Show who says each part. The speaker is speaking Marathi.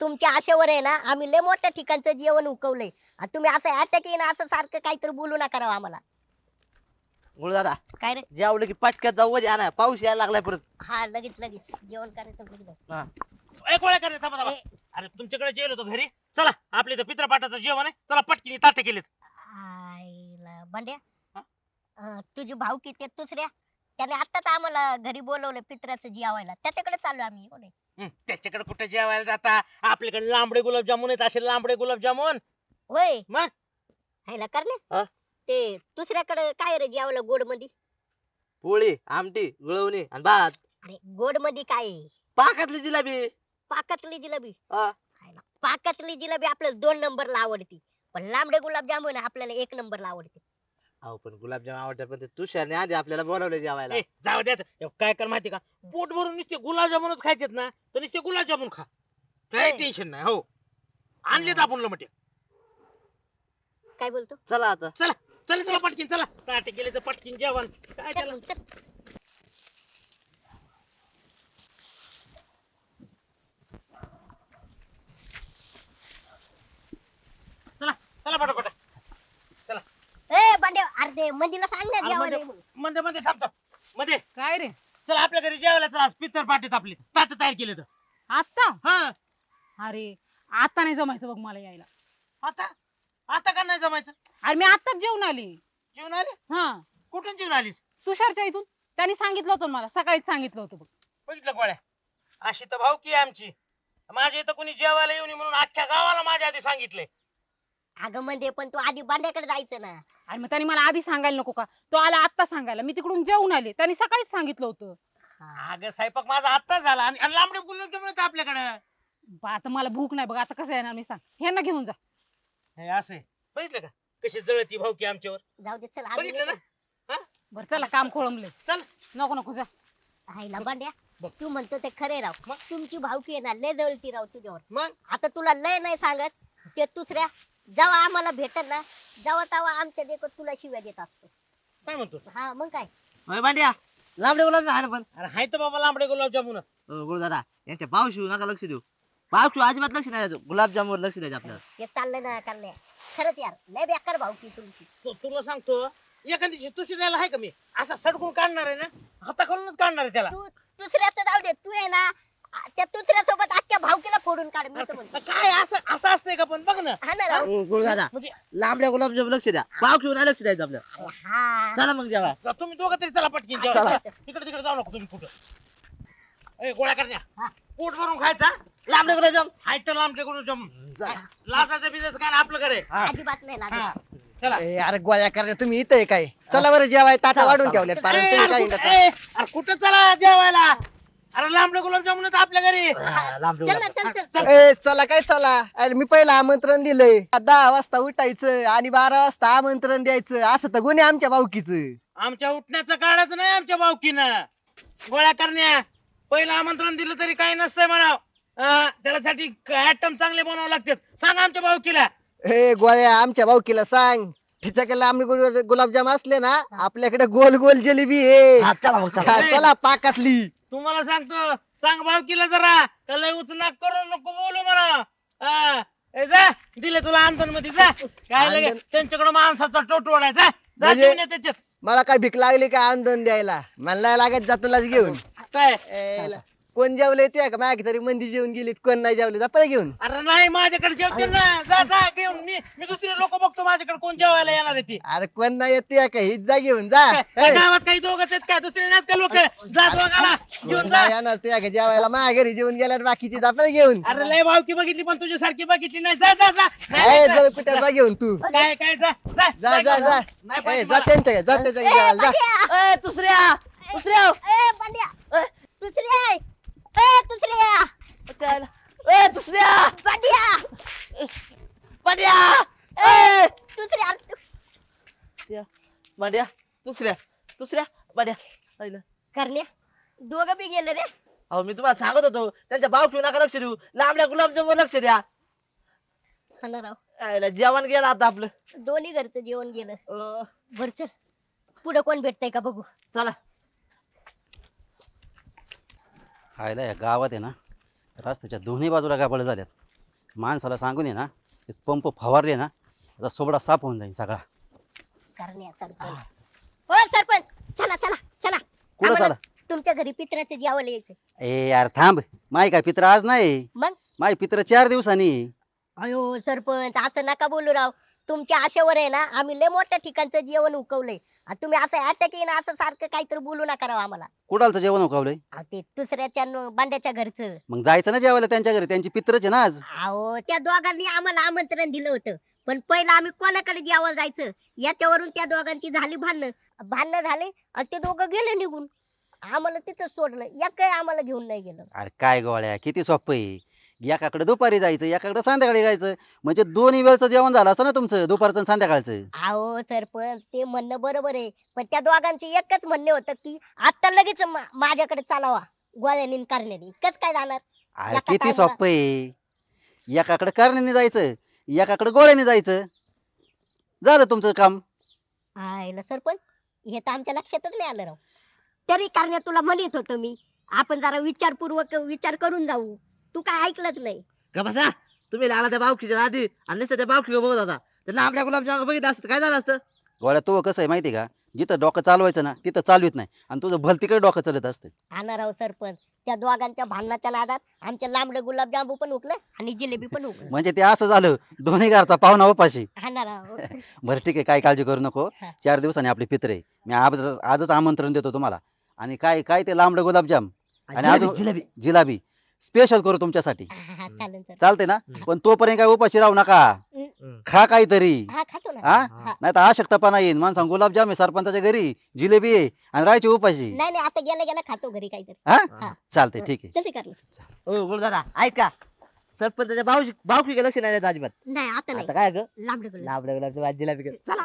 Speaker 1: तुमच्या आशेवर आहे ना आम्ही लय मोठ्या ठिकाणचं जेवण उकवलंय. आणि तुम्ही असं अटॅक येईन असं सारखं काहीतरी बोलू नका राव आम्हाला.
Speaker 2: गुरुदादा
Speaker 1: काय रे?
Speaker 2: जेवलं की पटक्यात जाऊ वजे आणा पाऊस यायला लागलाय परत.
Speaker 1: हा लगेच लगेच. जेवण करायचं.
Speaker 2: हा.
Speaker 3: ए गोळ्या करे थांबा थांबा.
Speaker 1: ए,
Speaker 3: अरे तुमच्याकडे जेल होतो घरी. चला आपल्या इथं पित्रपाठाचं जेवण आहे. चला पटकीने ताटे केलेत.
Speaker 1: आईला बंड्या
Speaker 3: हा?
Speaker 1: अं, तुझी भाऊ किती दुसऱ्या? त्याने आताच आम्हाला घरी बोलवलं पित्राचं जेवायला. त्याच्याकडे चाललो आम्ही हो नाही?
Speaker 3: हं, त्याच्याकडे कुठे जेवायला जाता? आपल्याकडे लांबडे गुलाबजामुन आहेत असे लांबडे गुलाबजामुन.
Speaker 1: होय
Speaker 3: मग?
Speaker 1: हायला करणे
Speaker 2: हा?
Speaker 1: ते दुसऱ्याकडे काय रे जेवायला गोडमध्ये
Speaker 2: पोळी आमटी गुळवणी आणि भात.
Speaker 1: अरे गोडमध्ये काय? आहे?
Speaker 2: पाकातली जिलाबी.
Speaker 1: पाकातली जिलेबी?
Speaker 2: हा.
Speaker 1: पाकातली जिलेबी आपल्याला दोन नंबरला आवडती. पण लांबडे गुलाबजामुन आपल्याला एक नंबरला आवडते.
Speaker 2: अहो पण गुलाबजाम आवडतात पण ते तुषारने आधी आपल्याला बोलावले जेवायला.
Speaker 3: ए, जाऊ द्या आता. काय कर माहिती का? पोट भरून नुसते गुलाबजामुनच खायचेत ना तर नुसते गुलाबजामुन खा. काही
Speaker 1: होय.
Speaker 3: टेन्शन नाही हो. आणलेत आपण लमटे.
Speaker 1: काय बोलतो?
Speaker 2: चला आता.
Speaker 3: चला चला चला पटकीन चला. ताटे केले तर पटकीन जेवण. काय
Speaker 1: चल
Speaker 3: त्याला?
Speaker 1: मग, चल.
Speaker 3: चला चला पटापट.
Speaker 1: ते मंदीला सांग ना
Speaker 3: अरे
Speaker 1: जेवायला
Speaker 3: मध्ये मध्ये थांब थांब. मध्ये
Speaker 4: काय रे?
Speaker 3: चला आपल्या घरी जेवायला चला पित्तर पाटीत आपली. ताट तयार केले तर.
Speaker 4: आता
Speaker 3: हा.
Speaker 4: अरे आता नाही जमायचं बघ मला यायला.
Speaker 3: आता? आता का नाही जमायचं?
Speaker 4: अरे मी आताच जेवून आली.
Speaker 3: जेवण आले?
Speaker 4: हा.
Speaker 3: कुठून जेवण आलीस?
Speaker 4: तुषारच्या इथून. त्यांनी सांगितलं होतं मला सकाळीच सांगितलं होतं बघ.
Speaker 3: बघितलं गोळ्या? अशी तर भावकी आहे आमची. माझ्या इथं कोणी जेवायला येऊन म्हणून अख्ख्या गावाला माझ्या आधी सांगितलंय.
Speaker 1: अगं म्हणजे पण तू आधी बांड्याकडे जायचं ना.
Speaker 4: आणि मग त्यांनी मला आधी सांगायला नको का? तो आला आता सांगायला. मी तिकडून जेवून आले. त्यांनी सकाळीच सांगितलं होतं.
Speaker 3: अगं स्वयंपाक माझा आत्ता झाला आणि आणि लांबडे गुलाबजामुन आहेत आपल्याकडे.
Speaker 4: बा, आता मला भूक नाही. बघ आता कसं येणार मी सांग. ह्यांना घेऊन जा.
Speaker 3: हे असे. बघितलं का? कशी जळती भावकी आमच्यावर.
Speaker 1: जाऊ दे चल आम्ही
Speaker 3: बघितलं ना.
Speaker 4: बरं चला काम खोळंबले
Speaker 3: चल.
Speaker 4: नको नको जा.
Speaker 1: हायला बांड्या
Speaker 3: बघ.
Speaker 1: तू म्हणतो ते खरे राव.
Speaker 3: मग?
Speaker 1: तुमची भावकी आहे ना लय जवळती राव तुझ्यावर.
Speaker 3: मग?
Speaker 1: आता तुला लय नाही सांगत. ते दुसऱ्या जेव्हा आम्हाला भेटल ना जेव्हा तेव्हा आमच्या देखत तुला शिव्या देत असतो.
Speaker 3: काय म्हणतो
Speaker 1: हा मग काय?
Speaker 2: भांड्या? लांबडे गुलाबजाम आहे ना पण.
Speaker 3: अरे हाय तर बाबा लांबडे गुलाबजामुन
Speaker 2: अहो, गुरुदादा यांच्या पावशी नका लक्ष देऊ. पावशी अजिबात लक्ष नाही द्यायचं. गुलाबजामवर लक्ष द्यायचं आपल्याला.
Speaker 1: हे चाललंय ना करण्या खरंच यार लय बेकार भावकी तुमची.
Speaker 3: तु- तुला सांगतो एखाद दिवशी तुझी आहे का मी? असा सडकून काढणार आहे ना? हाताखालूनच काढणार आहे त्याला.
Speaker 1: तू दुसऱ्याचं जाऊ दे. तू आहे ना त्या दुसऱ्या सोबत अख्ख्या भावकीला फोडून काढ मी तर म्हणतो
Speaker 3: काय असं असं असतंय का पण? बघ ना.
Speaker 1: हा ना राव.
Speaker 2: अहो, गुरुदादा
Speaker 3: म्हणजे
Speaker 2: गुलाबजाम लक्ष द्या. पावशी नाही लक्ष द्यायचं
Speaker 1: हा.
Speaker 2: चला मग जेवा.
Speaker 3: जा तुम्ही दोघं तरी चला पटकीन
Speaker 1: चला.
Speaker 3: तिकडे तिकडे जाऊ नको तुम्ही कुठं. ए गोळ्या करण्या
Speaker 1: हा.
Speaker 3: पोट भरून खायचा?
Speaker 2: लांबडे गुलाबजाम
Speaker 3: हाय तर लांबडे गुलाबजाम
Speaker 2: जा.
Speaker 3: लाजाचा बिजाचं काय नाही आपलं करे
Speaker 1: अजिबात नाही लागत
Speaker 3: हा. चला.
Speaker 5: ए, अरे गोळ्या करण्या तुम्ही इथं आहे काय? चला बरं जेवाय. ताटा
Speaker 2: चला,
Speaker 5: वाढून
Speaker 2: चला.
Speaker 5: ठेवल्यात.
Speaker 3: ए,
Speaker 5: कारण तुम्ही
Speaker 3: अरे
Speaker 5: काय
Speaker 3: कुठं-
Speaker 5: म्हणता?
Speaker 3: ए, अरे कुठं चला जेवायला? अरे लांबडे गुलाबजामुन आहेत आपल्या घरी.
Speaker 2: हा, लांबडे
Speaker 1: चल ना
Speaker 2: गुलाबजाम.
Speaker 1: चल चल
Speaker 5: ए चला काय चला? अरे मी पहिलं आमंत्रण दिलंय. दहा वाजता उठायचं आणि बारा वाजता आमंत्रण द्यायचं. असं तर गुन्हे आमच्या भाऊकीच
Speaker 3: आमच्या उठण्याचं काढायचं नाही आमच्या भावकीनं गोळ्या करण्या. पहिलं आमंत्रण दिलं तरी काही नसतंय म्हणा त्याच्यासाठी आयटम चांगले बनावं लागतात. सांग आमच्या भावकीला
Speaker 5: ए गोळ्या आमच्या भाऊकीला सांग. तिच्याकडे आम्ही गुल- गुलाबजाम असले ना आपल्याकडे गोल गोल जिलेबी आहे.
Speaker 2: हा, चला मग चला.
Speaker 5: हा, चला पाकातली.
Speaker 3: तुम्हाला सांगतो सांग भावकीला जरा त्याला उचनाक करू नको बोलू म्हणा. हा, ए, जा दिले तुला आमंत्रणमध्ये जा. काय लगे त्यांच्याकडे माणसाचा. जा. जा
Speaker 5: म्हणजे-
Speaker 3: घेऊन ये त्याच्यात.
Speaker 5: मला काय भीक लागली का आंदोलन द्यायला? मला लागत जा तुलाच घेऊन.
Speaker 3: काय?
Speaker 5: ए, ल- कोण जेवले ते का? माझ्या तरी मंदी जेवून गेलीत कोण नाही जेवले? जा पहिले घेऊन.
Speaker 3: अरे नाही माझ्याकडे जेवते ना. जा जा घेऊन. मी मी दुसरे लोक बघतो माझ्याकडे कोण जेवायला येणार आहे ती.
Speaker 5: अरे कोण नाही येते का? हीच जा घेऊन जा.
Speaker 3: गावात काही दोघच आहेत काय दुसरे नाहीत का लोक? जा दोघाला. घेऊन
Speaker 5: कोण
Speaker 3: जा.
Speaker 5: नाही येणार ते का? जेवायला माझ्या घरी जेवून गेल्यावर बाकीची. जा पहिले घेऊन.
Speaker 3: अरे लय भावकी बघितली पण तुझ्या सारखी बघितली नाही. जा जा जा. नाही,
Speaker 5: ए,
Speaker 3: नाही, जा.
Speaker 5: घेऊन तू.
Speaker 3: काय काय जा जा
Speaker 5: जा जा जा
Speaker 3: नाही
Speaker 5: ए,
Speaker 3: पाहिजे
Speaker 5: जा
Speaker 3: मला.
Speaker 5: त्यांच्या घरी, जा त्यांच्या घरी जेवायला जा.
Speaker 2: दुसऱ्या. दुसऱ्या.
Speaker 1: ए बंड्या दुसऱ्या.
Speaker 2: त्याला. ए, दुसऱ्या
Speaker 1: बंड्या
Speaker 2: पांड्या
Speaker 1: ए दुसऱ्या
Speaker 2: या, पांड्या दुसऱ्या दुसऱ्या पांड्या पाहिलं.
Speaker 1: करण्या दोघं बी गेले रे
Speaker 2: अहो मी तुम्हाला सांगत होतो त्यांच्या भाव घेऊ नका लक्ष देऊ लांबड्या गुलाबजामवर लक्ष द्या
Speaker 1: हा ना राव
Speaker 2: आयला जेवण गेलं आता आपलं
Speaker 1: दोन्ही घरचं जेवण गेलं
Speaker 2: अं,
Speaker 1: बर चल पुढे कोण भेटतंय का बघू
Speaker 2: चला
Speaker 6: आयला या गावात आहे ना रस्त्याच्या दोन्ही बाजूला गाबळ झाल्यात. माणसाला सांगून ये ना ते पंप फवारले ना आता सोबडा साफ होऊन जाईल सगळा.
Speaker 1: करण्या सरपंच. हो सरपंच. चला चला चला.
Speaker 6: कुठं
Speaker 1: आम्हाला तुमच्या घरी पित्राचं जेवायला यायचं
Speaker 6: ए यार थांब. माय काय पित्र आज नाही.
Speaker 1: मग?
Speaker 6: माय पित्र चार दिवसांनी.
Speaker 1: अयो सरपंच असं नका बोलू राव. तुमच्या आशेवर आहे ना आम्ही लय मोठ्या ठिकाणचं जेवण उकवलंय. आणि तुम्ही असं अटॅक येईन असं सारखं काहीतरी बोलू नका राव आम्हाला.
Speaker 6: कुडालचं जेवण उकावलंय?
Speaker 1: अहो, ते दुसऱ्याच्या न- बांड्याच्या घरचं.
Speaker 6: मग जायचं ना जेवायला त्यांच्या घरी? त्यांची पित्रच आहे ना आज.
Speaker 1: अहो त्या दोघांनी आम्हाला आमंत्रण दिलं होतं. पण पहिलं आम्ही कोणाकडे जेवायला जायचं? याच्यावरून त्या दोघांची झाली भांडणं. भांडणं झाले आणि ते दोघं गेले निघून. आम्हाला तिथं सोडलं. एक काही आम्हाला घेऊन नाही गेलं.
Speaker 6: अरे काय गोळ्या किती सोपं आहे. एकाकडे दुपारी जायचं एकाकडे संध्याकाळी जायचं. म्हणजे दोन्ही वेळचं जेवण झालं असतं ना तुमचं दुपारचं आणि संध्याकाळचं?
Speaker 1: अहो सरपंच ते म्हणणं बरोबर आहे. पण त्या दोघांचे एकच म्हणणे होतं की आता लगेच मा- माझ्याकडे चालावा गोळ्यानी करण्यानी. कस काय जाणार?
Speaker 6: अरे
Speaker 1: एका
Speaker 6: किती सोपं आहे. एकाकडे करण्याने जायचं एकाकडे गोळ्याने जायचं. झालं तुमचं काम?
Speaker 1: आयला सरपंच? हे तर आमच्या लक्षातच नाही आलं राव. तरी करण्यात तुला म्हणत होतो मी आपण जरा विचारपूर्वक विचार करून जाऊ. तू काय ऐकलंच नाही.
Speaker 2: का बसा. तुम्ही लागला त्या बावकीच्या आधी आणि नुसतं त्या बावकी बघत होता. त्यांना आपल्या गुलाबजाम बघितलं असतं काय झालं असतं?
Speaker 6: गोळ्या तो कसं आहे माहिती आहे का? जिथं डोकं चालवायचं ना तिथं चालवित नाही. आणि तुझं भलतीकडे डोकं चालत असतं
Speaker 1: राव सरपंच. त्या दोघांच्या भांडणाच्या नादात आमच्या लांबडं गुलाबजामू पण उकलं आणि जिलेबी पण उकलं
Speaker 6: म्हणजे ते असं झालं दोन्ही घरचा पाहुणा उपाशी. बरं ठीक आहे काय काळजी करू नको.
Speaker 1: हा.
Speaker 6: चार दिवसांनी आपली पित्र. आहे मी आजच आजच आमंत्रण देतो तुम्हाला. आणि काय काय ते लांबडं गुलाबजाम? आणि
Speaker 2: जिलेबी,
Speaker 6: अजून
Speaker 2: जिलेबी.
Speaker 6: जिलाबी. स्पेशल करू तुमच्यासाठी.
Speaker 1: हा, चालेल सर
Speaker 6: चालते ना?
Speaker 2: हम्म.
Speaker 6: पण तोपर्यंत काय उपाशी राहू नका. खा काहीतरी.
Speaker 1: हा खातो ना.
Speaker 6: हा?
Speaker 1: हा.
Speaker 6: नाही तर अशक्तपणा येईन. माणसा गुलाबजाम आहे सरपंचाच्या घरी. जिलेबी आहे आणि राहायची उपाशी.
Speaker 1: नाही नाही आता गेल्या गेल्या खातो घरी काहीतरी.
Speaker 6: हा?
Speaker 1: हा.
Speaker 6: चालते ठीक आहे.
Speaker 1: चल करलं
Speaker 2: हो बोल दादा ऐका. सरपंचाच्या बावशी बावकी लक्ष नाही द्यायचं अजिबात.
Speaker 1: नाही आता नाही.
Speaker 2: आता काय ग?
Speaker 1: लांबडं
Speaker 2: लांबड्या गुलाबच्या जिलेबी. चला.